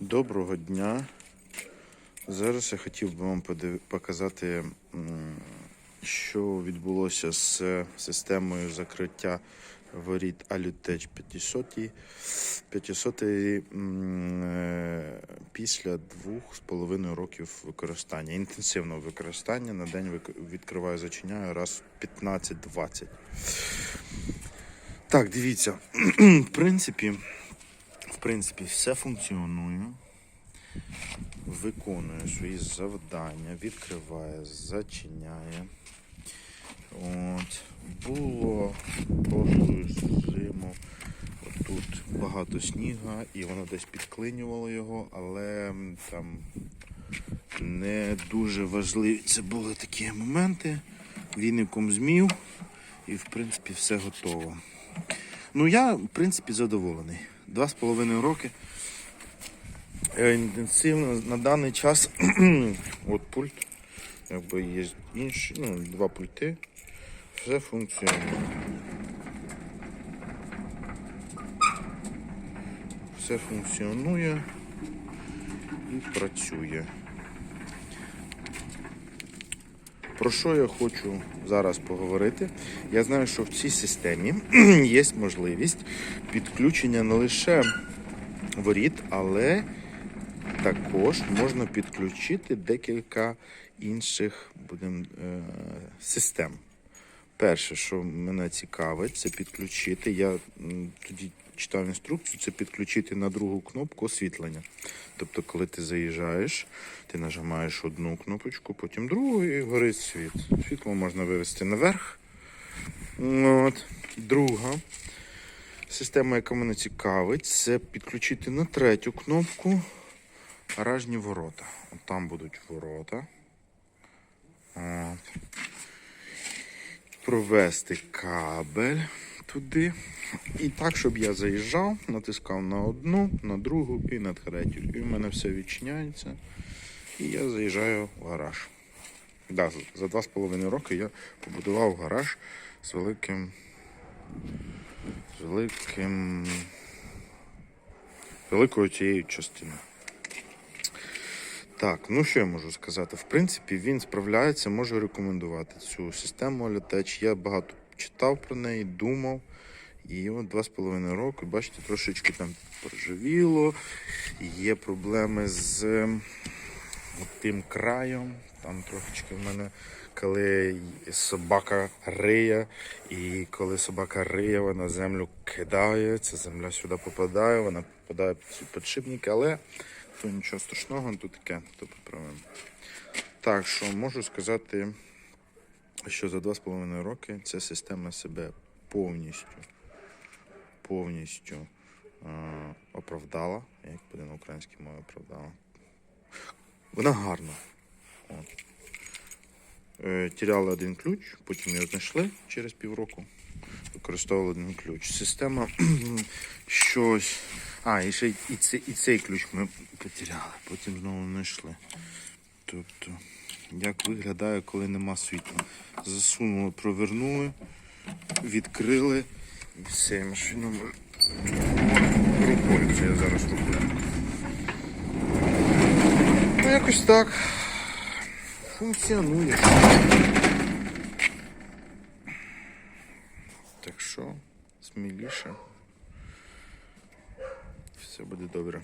Доброго дня. Зараз я хотів би вам показати, що відбулося з системою закриття воріт Alutech 500, 500 е, після двох з половиною років використання, інтенсивного використання. На день відкриваю, зачиняю раз 15-20. Так, дивіться, в принципі, принципі, все функціонує, виконує свої завдання, відкриває, зачиняє. От. Було прошлою зиму тут багато сніга, і воно десь підклинювало його, але там не дуже важливі це були такі моменти. Віником змів, і в принципі все готово. Ну, я, в принципі, задоволений. Два з половиною роки. Е, Інтенсивно на даний час от пульт, якби є інші, ну, два пульти. Все функціонує. Все функціонує і працює. Про що я хочу зараз поговорити? Я знаю, що в цій системі є можливість підключення не лише воріт, але також можна підключити декілька інших будем, е, систем. Перше, що мене цікавить, це підключити. Я тоді читав інструкцію, це підключити на другу кнопку освітлення. Тобто, коли ти заїжджаєш, ти нажимаєш одну кнопочку, потім другу і горить світ. Світло можна вивести наверх. От. Друга система, яка мене цікавить, це підключити на третю кнопку гаражні ворота. От там будуть ворота. От. Провести кабель туди. І так, щоб я заїжджав, натискав на одну, на другу і на третю. І в мене все відчиняється. І я заїжджаю в гараж. Да, за два з половиною роки я побудував гараж з великим. з великим. великою цією частиною. Так, ну що я можу сказати? В принципі, він справляється, можу рекомендувати цю систему Alutech. Я багато читав про неї, думав. І от два з половиною роки, бачите, трошечки там поржавіло, є проблеми з ем, от тим краєм. Там трошечки в мене, коли собака риє, і коли собака риє, вона землю кидає, ця земля сюди попадає, вона попадає під підшипники, але то нічого страшного, то таке, то поправимо. Так що можу сказати, що за два з половиною роки ця система себе повністю повністю е, оправдала, як буде на українській мові оправдала. Вона гарна. От. Е, тіряли один ключ, потім його знайшли через півроку. Використовували один ключ. Система щось. А, і ще і цей, і цей ключ ми потеряли, потім знову знайшли. Тобто, як виглядає, коли нема світла. Засунули, провернули, відкрили. І все, машину ми- рукою. Це я зараз рукою. Ну, якось так. Функціонує. Так що, сміліше. Все буде добре.